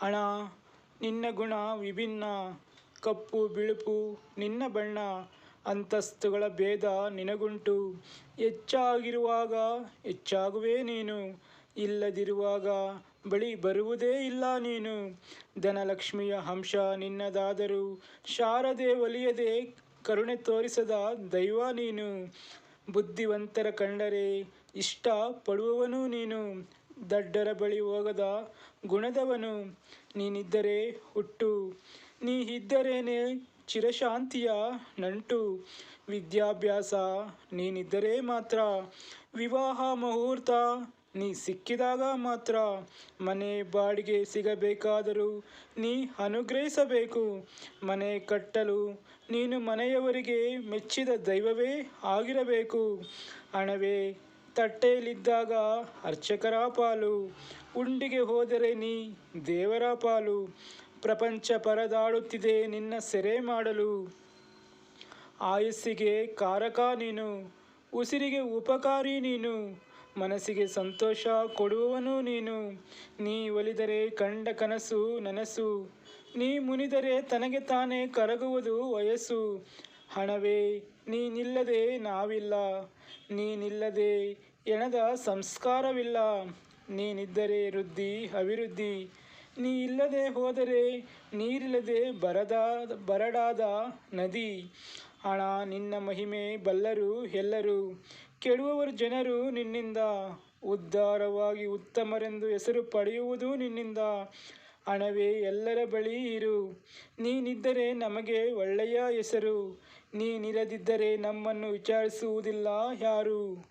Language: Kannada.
ಹಣ ನಿನ್ನ ಗುಣ ವಿಭಿನ್ನ, ಕಪ್ಪು, ಬಿಳುಪು, ನಿನ್ನ ಬಣ್ಣ, ಅಂತಸ್ತುಗಳ ಭೇದ ನಿನಗುಂಟು. ಹೆಚ್ಚಾಗಿರುವಾಗ ಹೆಚ್ಚಾಗುವೆ ನೀನು, ಇಲ್ಲದಿರುವಾಗ ಬಳಿ ಬರುವುದೇ ಇಲ್ಲ ನೀನು. ಧನಲಕ್ಷ್ಮಿಯ ಹಂಶ ನಿನ್ನದಾದರೂ ಶಾರದೆ ಒಲಿಯದೆ ಕರುಣೆ ತೋರಿಸದ ದೈವ ನೀನು. ಬುದ್ಧಿವಂತರ ಕಂಡರೆ ಇಷ್ಟ ಪಡುವವನು ನೀನು. ದಡ್ಡರ ಬಳಿ ಹೋಗದ ಗುಣದವನು, ನೀನಿದ್ದರೆ ಹುಟ್ಟು. ನೀ ಇದ್ದರೇನೆ ಚಿರಶಾಂತಿಯ ನಂಟು. ವಿದ್ಯಾಭ್ಯಾಸ, ನೀನಿದ್ದರೆ ಮಾತ್ರ. ವಿವಾಹ ಮುಹೂರ್ತ, ನೀ ಸಿಕ್ಕಿದಾಗ ಮಾತ್ರ. ಮನೆ ಬಾಡಿಗೆ ಸಿಗಬೇಕಾದರೂ ನೀ ಅನುಗ್ರಹಿಸಬೇಕು. ಮನೆ ಕಟ್ಟಲು ನೀನು ಮನೆಯವರಿಗೆ ಮೆಚ್ಚಿದ ದೈವವೇ ಆಗಿರಬೇಕು. ಹಣವೇ ತಟ್ಟೆಯಲ್ಲಿದ್ದಾಗ, ಅರ್ಚಕರ ಪಾಲು, ಉಂಡಿಗೆ ಹೋದರೆ ನೀ ದೇವರ ಪಾಲು, ಪ್ರಪಂಚ ಪರದಾಡುತ್ತಿದೆ ನಿನ್ನ ಸೆರೆ ಮಾಡಲು. ಆಯಸ್ಸಿಗೆ ಕಾರಕ ನೀನು, ಉಸಿರಿಗೆ ಉಪಕಾರಿ ನೀನು, ಮನಸ್ಸಿಗೆ ಸಂತೋಷ ಕೊಡುವವನು ನೀನು. ನೀ ಒಲಿದರೆ ಕಂಡ ಕನಸು ನನಸು, ನೀ ಮುನಿದರೆ ತನಗೆ ತಾನೇ ಕರಗುವುದು ವಯಸ್ಸು. ಹಣವೇ, ನೀನಿಲ್ಲದೆ ನಾವಿಲ್ಲ. ನೀನಿಲ್ಲದೆ ಎಣದ ಸಂಸ್ಕಾರವಿಲ್ಲ. ನೀನಿದ್ದರೆ ವೃದ್ಧಿ, ಅಭಿವೃದ್ಧಿ. ನೀ ಇಲ್ಲದೆ ಹೋದರೆ ನೀರಿಲ್ಲದೆ ಬರದಾದ ಬರಡಾದ ನದಿ. ಹಣ ನಿನ್ನ ಮಹಿಮೆ ಬಲ್ಲರು ಎಲ್ಲರೂ. ಕೆಡುವವರು ಜನರು ನಿನ್ನಿಂದ. ಉದ್ಧಾರವಾಗಿ ಉತ್ತಮರೆಂದು ಹೆಸರು ಪಡೆಯುವುದು ನಿನ್ನಿಂದ. ಹಣವೇ ಎಲ್ಲರ ಬಳಿ ಇರು. ನೀನಿದ್ದರೆ ನಮಗೆ ಒಳ್ಳೆಯ ಹೆಸರು. ನೀನಿರದಿದ್ದರೆ ನಮ್ಮನ್ನು ವಿಚಾರಿಸುವುದಿಲ್ಲ ಯಾರು?